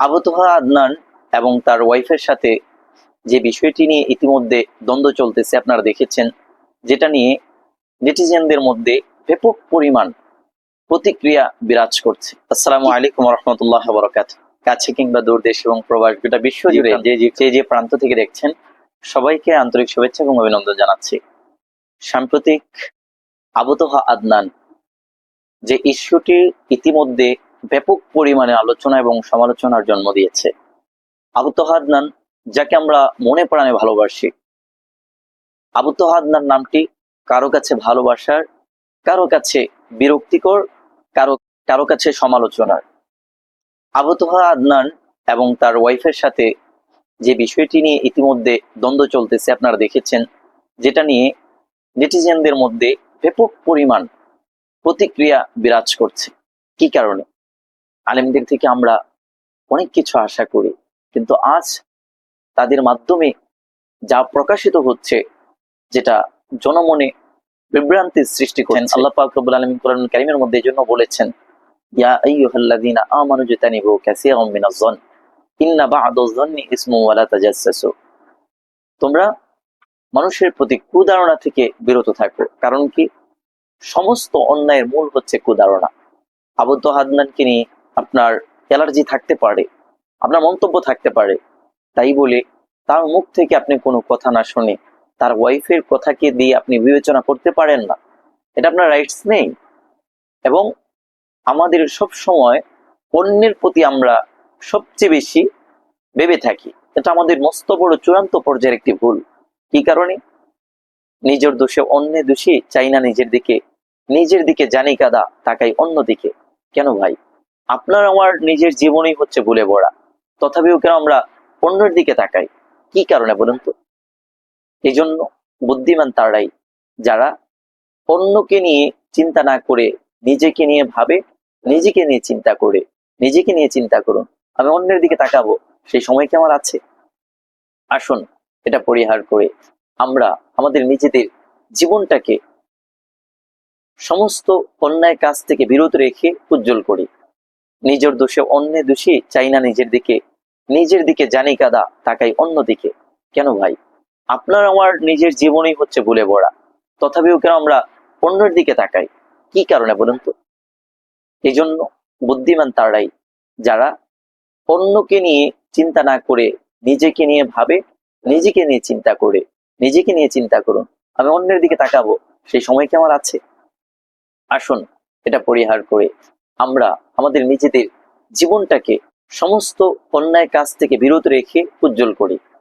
আবতোহা আদনান এবং তার ওয়াইফের সাথে যে বিষয়টি নিয়ে ইতিমধ্যে দ্বন্দ্ব চলতেছে আপনারা দেখেছেন যেটা নিয়ে নেটিজেনদের মধ্যে ব্যাপক পরিমাণ প্রতিক্রিয়া বিরাজ করছে। আসসালামু আলাইকুম রহমতুল্লাহ বরকাত কাছে কিংবা দূর দেশ এবং প্রবাস গোটা বিশ্ব জুড়ে যে যে- যে যে প্রান্ত থেকে দেখছেন সবাইকে আন্তরিক শুভেচ্ছা এবং অভিনন্দন জানাচ্ছি। সাম্প্রতিক আবতোহা আদনান যে ইস্যুটি ইতিমধ্যে ব্যাপক পরিমাণে আলোচনা এবং সমালোচনার জন্ম দিয়েছে। আবু তোহাদনান, যাকে আমরা মনে প্রাণে ভালোবাসি, আবু তোহাদনান নামটি কারও কাছে ভালোবাসার, কারও কাছে বিরক্তিকর, কারও কারও কাছে সমালোচনার। আবু তোহা আদনান এবং তার ওয়াইফের সাথে যে বিষয়টি নিয়ে ইতিমধ্যে দ্বন্দ্ব চলতেছে আপনারা দেখেছেন, যেটা নিয়ে নেটিজেনদের মধ্যে ব্যাপক পরিমাণ প্রতিক্রিয়া বিরাজ করছে। কি কারণে? আলেমদের থেকে আমরা অনেক কিছু আশা করি। কিন্তু আজ তাদের মাধ্যমে যা প্রকাশিত হচ্ছে যেটা জনমনে বিভ্রান্তির সৃষ্টি করেন আল্লাহ পাক রব্বুল আলামিন কোরআন কারীমের মধ্যে এই জন্য বলেছেন ইয়া আইয়ুহাল্লাযীনা আমানু জাতানিবু কাসীরাম মিনাজ-যন ইন্না বা'দাজ-যন্নি ইসমু ওয়া লা তাজাসসাসু। তোমরা মানুষের প্রতি কুধারণা থেকে বিরত থাকো কারণ কি সমস্ত অন্যায়ের মূল হচ্ছে কুধারণা আবদ্ধ হাদনানকে নিয়ে আপনার অ্যালার্জি থাকতে পারে, আপনার মন্তব্য থাকতে পারে, তাই বলে তার মুখ থেকে আপনি কোনো কথা না শুনে তার ওয়াইফের কথাকে দিয়ে আপনি বিবেচনা করতে পারেন না। এটা আপনার রাইটস নেই। এবং আমাদের সব সময় অন্যের প্রতি আমরা সবচেয়ে বেশি ভেবে থাকি। এটা আমাদের মস্ত বড় চূড়ান্ত পর্যায়ের একটি ভুল। কি কারণে? নিজের দোষে অন্যের দোষী, চাই না নিজের দিকে নিজের দিকে জানি কাদা, তাকাই অন্য দিকে। কেন ভাই? আপনার আমার নিজের জীবনই হচ্ছে ভুলে ভরা। তথাপিও কেন আমরা অন্যের দিকে তাকাই? কি কারণে বলুন তো? এই জন্য বুদ্ধিমান তারাই, যারা অন্যকে নিয়ে চিন্তা না করে, নিজেকে নিয়ে ভাবে, নিজেকে নিয়ে চিন্তা করে, নিজেকে নিয়ে চিন্তা করুন। আমি অন্যের দিকে তাকাবো, সেই সময় কি আমার আছে? আসুন এটা পরিহার করে আমরা আমাদের নিজেদের জীবনটাকে সমস্ত অন্যায় কাজ থেকে বিরত রেখে উজ্জ্বল করি। নিজের দোষে অন্যের দোষী চাই না নিজের দিকে। নিজের দিকে জানি কাদা, তাকাই অন্য দিকে। কেন ভাই? আপনার আমার নিজের জীবনই হচ্ছে ভুলে ভরা। তথাপিও কেন আমরা অন্যের দিকে তাকাই? কি কারণে বলুন তো? এই জন্য বুদ্ধিমান তারাই, যারা অন্যকে নিয়ে চিন্তা না করে, নিজেকে নিয়ে ভাবে, নিজেকে নিয়ে চিন্তা করে, নিজেকে নিয়ে চিন্তা করুন। আমি অন্যের দিকে তাকাবো, সেই সময় কি আমার আছে। আসুন, এটা পরিহার করে আমরা আমাদের নিজেদের জীবনটাকে সমস্ত অন্যায় কাজ থেকে বিরত রেখে উজ্জ্বল করি।